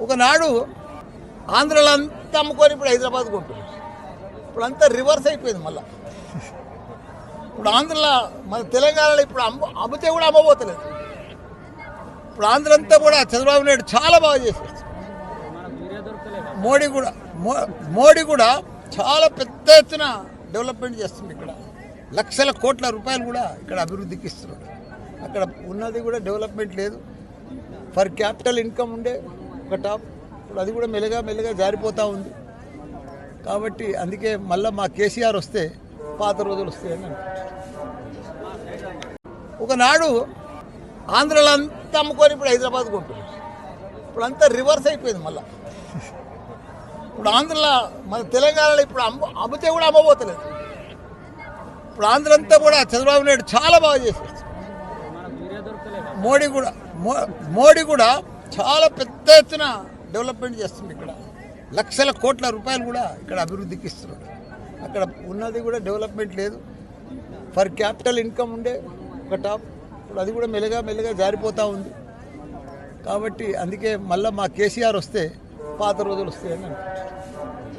ఒకనాడు ఆంధ్రలో అంతా అమ్ముకొని ఇప్పుడు హైదరాబాద్ ఉంటుంది ఇప్పుడు అంతా రివర్స్ అయిపోయింది మళ్ళీ. ఇప్పుడు ఆంధ్రలో మన తెలంగాణలో ఇప్పుడు అమ్మ అమ్మితే కూడా అమ్మబోతలేదు. ఇప్పుడు ఆంధ్ర అంతా కూడా చంద్రబాబు నాయుడు చాలా బాగా చేశారు మోడీ కూడా మో- మోడీ కూడా చాలా పెద్ద ఎత్తున డెవలప్మెంట్ చేస్తుంది ఇక్కడ. లక్షల కోట్ల రూపాయలు కూడా ఇక్కడ అభివృద్ధికి ఇస్తున్నాడు. అక్కడ ఉన్నది కూడా డెవలప్మెంట్ లేదు. ఫర్ క్యాపిటల్ ఇన్కమ్ ఉండే ఒక టాప్. ఇప్పుడు అది కూడా మెల్లగా మెల్లగా జారిపోతూ ఉంది. కాబట్టి అందుకే మళ్ళీ మా కేసీఆర్ వస్తే పాత రోజులు వస్తాయని ఒకనాడు ఆంధ్రలో అంతా అమ్ముకొని ఇప్పుడు హైదరాబాద్ కొంటున్నారు. ఇప్పుడు అంతా రివర్స్ అయిపోయింది మళ్ళీ. ఇప్పుడు ఆంధ్రలో మన తెలంగాణలో ఇప్పుడు అమ్మ అమ్మితే కూడా అమ్మబోతలేదు. ఇప్పుడు ఆంధ్ర అంతా కూడా చంద్రబాబు నాయుడు చాలా బాగా చేశారు మోడీ కూడా మో- మోడీ కూడా చాలా పెద్ద ఎత్తున డెవలప్మెంట్ చేస్తుంది ఇక్కడ. లక్షల కోట్ల రూపాయలు కూడా ఇక్కడ అభివృద్ధికి ఇస్తున్నాడు అక్కడ ఉన్నది కూడా డెవలప్మెంట్ లేదు. ఫర్ క్యాపిటల్ ఇన్కమ్ ఉండే ఒక టాప్. ఇప్పుడు అది కూడా మెల్లగా మెల్లగా జారిపోతూ ఉంది. కాబట్టి అందుకే మళ్ళీ మా కేసీఆర్ వస్తే పాత రోజులు వస్తాయని అనుకుంటున్నాను.